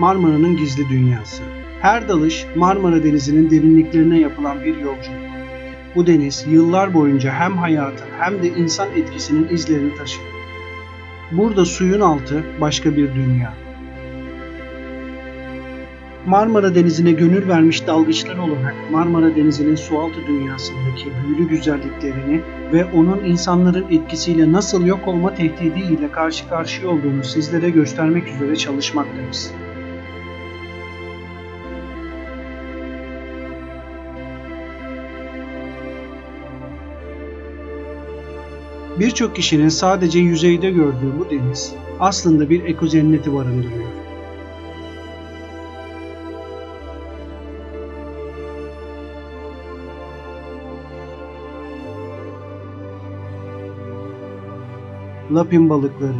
Marmara'nın gizli dünyası. Her dalış Marmara Denizi'nin derinliklerine yapılan bir yolculuk. Bu deniz yıllar boyunca hem hayatın hem de insan etkisinin izlerini taşıyor. Burada suyun altı başka bir dünya. Marmara Denizi'ne gönül vermiş dalgıçlar olarak Marmara Denizi'nin sualtı dünyasındaki büyülü güzelliklerini ve onun insanların etkisiyle nasıl yok olma tehdidiyle karşı karşıya olduğunu sizlere göstermek üzere çalışmaktayız. Birçok kişinin sadece yüzeyde gördüğü bu deniz aslında bir ekocenneti barındırıyor. Lapin balıkları,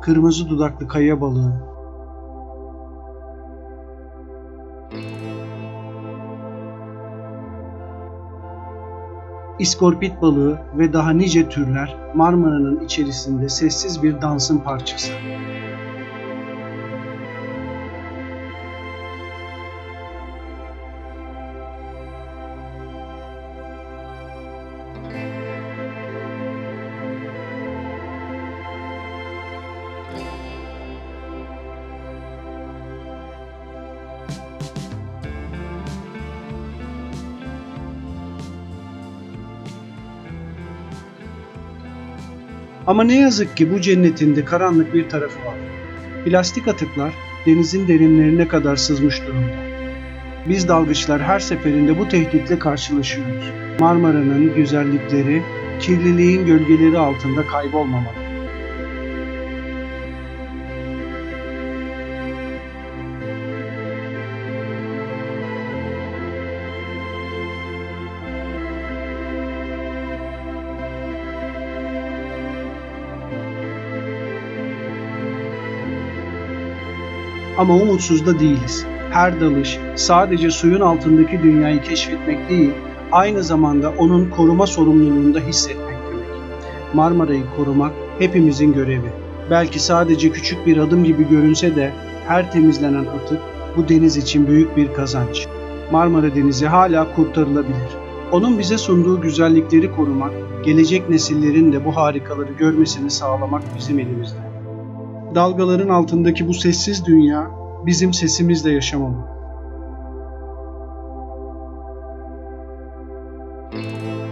kırmızı dudaklı kaya balığı, iskorpit balığı ve daha nice türler Marmara'nın içerisinde sessiz bir dansın parçası. Ama ne yazık ki bu cennetin de karanlık bir tarafı var. Plastik atıklar denizin derinlerine kadar sızmış durumda. Biz dalgıçlar her seferinde bu tehditle karşılaşıyoruz. Marmara'nın güzellikleri, kirliliğin gölgeleri altında kaybolmamalı. Ama umutsuz da değiliz. Her dalış sadece suyun altındaki dünyayı keşfetmek değil, aynı zamanda onun koruma sorumluluğunu da hissetmek demek. Marmara'yı korumak hepimizin görevi. Belki sadece küçük bir adım gibi görünse de her temizlenen atık bu deniz için büyük bir kazanç. Marmara Denizi hala kurtarılabilir. Onun bize sunduğu güzellikleri korumak, gelecek nesillerin de bu harikaları görmesini sağlamak bizim elimizde. Dalgaların altındaki bu sessiz dünya bizim sesimizle yaşamalı. Müzik